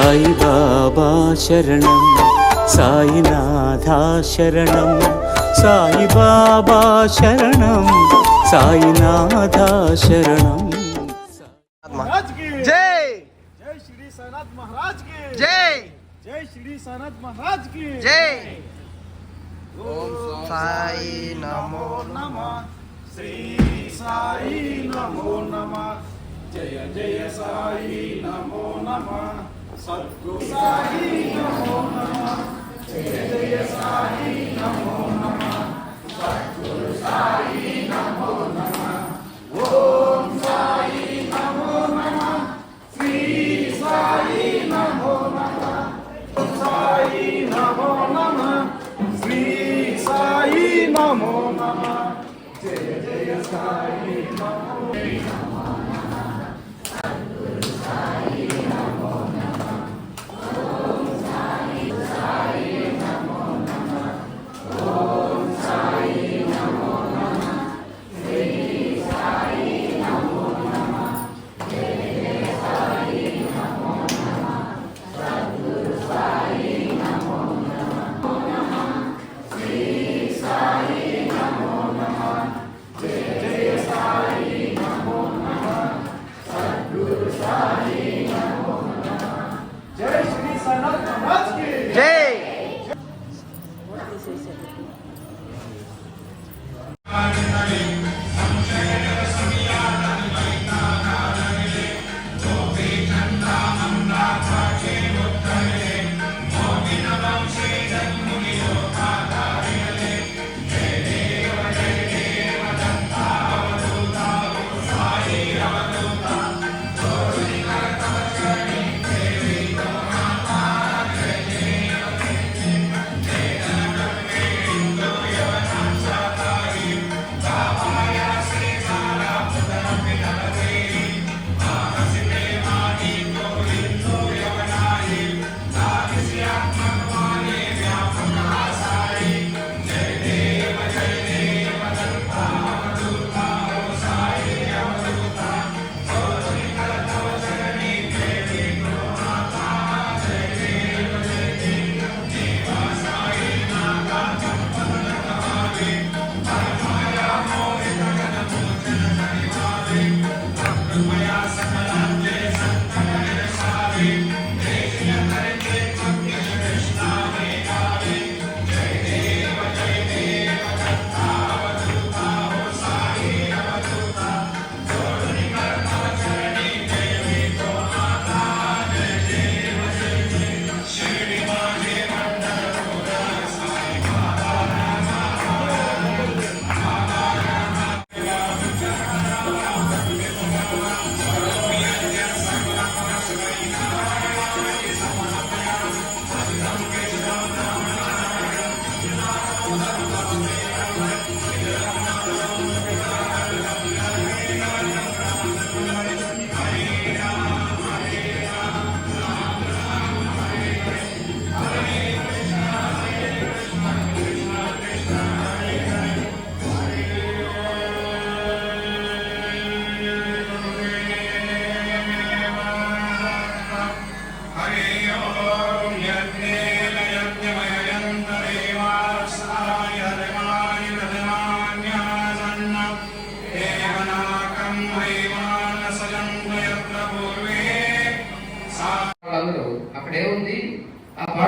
साई बाबा शरणं साईनाथा शरण साई बाबा शरणं साईनाथा शरणं। जय। जय श्री साईनाथ महाराज की। जय। जय श्री साईनाथ महाराज की। जय। ओम साई नमो नमः। श्री साई नमो नमः। जय जय साई नमो नमः। सद्गुरु साई नमो नमः जय जय साई नमो नमः सद्गुरु साई नमो नमः ओम साई नमो नमः श्री साई नमो नमः साई नमो नमः श्री साई नमो नमः जय जय साई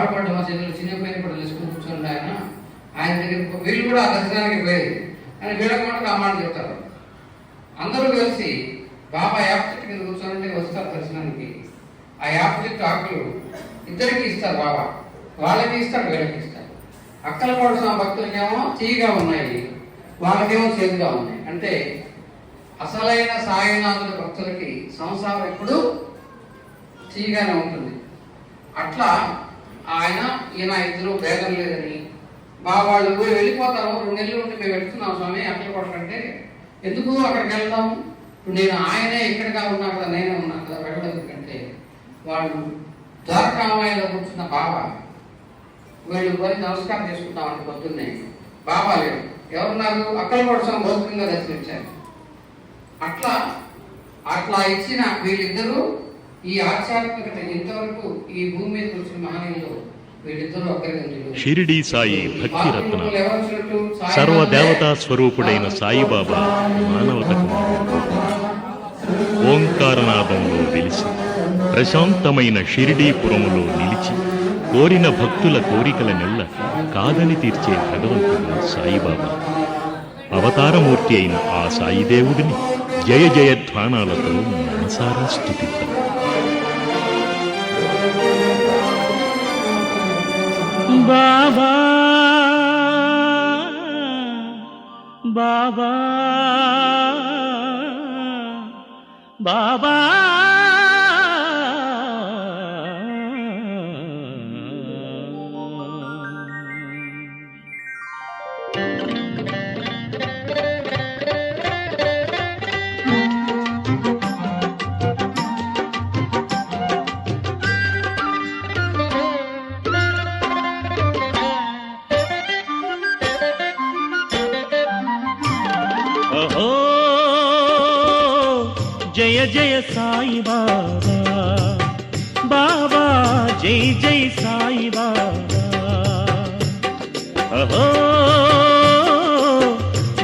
బాధపడడం మా చేతులు చిన్నపోయిన కూడా తెలుసుకుని కూర్చుండి ఆయన. ఆయన దగ్గర వీళ్ళు కూడా ఆ దర్శనానికి పోయేది అని వీళ్ళకి కూడా చెప్తారు. అందరూ కలిసి బాబా యాప్ చెట్టు కింద కూర్చోనంటే వస్తారు దర్శనానికి. ఆ యాప్ చెట్టు ఆకులు ఇద్దరికి ఇస్తారు బాబా. వాళ్ళకి ఇస్తారు వీళ్ళకి ఇస్తారు. అక్కల కోసం భక్తులకేమో తీయగా ఉన్నాయి. వాళ్ళకేమో చేదుగా ఉన్నాయి. అంటే అసలైన సాయినాథుల భక్తులకి సంసారం ఎప్పుడు తీయగానే ఉంటుంది. అట్లా ఆయన ఈయన ఇద్దరు భేదం లేదని. మా వాళ్ళు పోయి వెళ్ళిపోతారు. రెండు నెలలు ఉంటే మేము వెళ్తున్నాం స్వామి అక్కడ కొట్టంటే ఎందుకు అక్కడికి వెళ్దాం ఇప్పుడు నేను ఆయనే ఇక్కడగా ఉన్నా కదా నేనే ఉన్నా కదా వెళ్ళడం ఎందుకంటే వాళ్ళు ద్వారకామాయలో కూర్చున్న బాబా. వీళ్ళు పోయి నమస్కారం చేసుకుంటామని పొద్దున్నే. బాబా లేడు. ఎవరున్నారు? అక్కడ కూడా భౌతికంగా దర్శనించారు అట్లా అట్లా ఇచ్చిన వీళ్ళిద్దరూ ఈ ఆధ్యాత్మికత ఇంతవరకు ఈ భూమి మీద వచ్చిన మహనీయులు షిరిడి సాయి భక్తిరత్న సర్వదేవతా స్వరూపుడైన సాయిబాబా మానవతకు ఓంకారనాదంలో వెలిసి ప్రశాంతమైన షిరిడీపురములో నిలిచి కోరిన భక్తుల కోరికల నెల్ల కాదని తీర్చే భగవంతుడు సాయిబాబా. అవతారమూర్తి అయిన ఆ సాయిదేవుడిని జయ జయధ్వానాలతో మనసారా స్థుతిద్దాం బాబా బాబా బాబా ఓహో జయ జయ సాయి బాబా. బాబా జై జై సాయి బాబా. ఓహో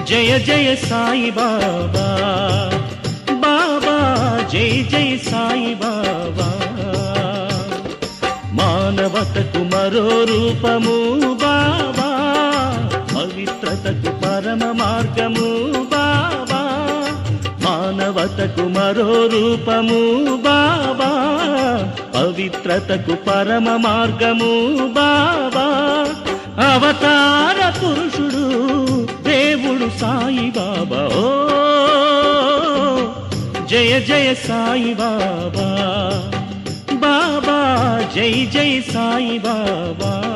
జయ జయ సాయి బాబా. బాబా జై జై సాయి బాబా. మానవతకు మరో రూపము బాబా. పవిత్రతకు పరమ మార్గము మరో రూపము బాబా పవిత్రతకు పరమ మార్గము బాబా. అవతార పురుషుడు దేవుడు సాయి బాబా. ఓ జయ జయ సాయి బాబా. బాబా జై జై సాయి బాబా.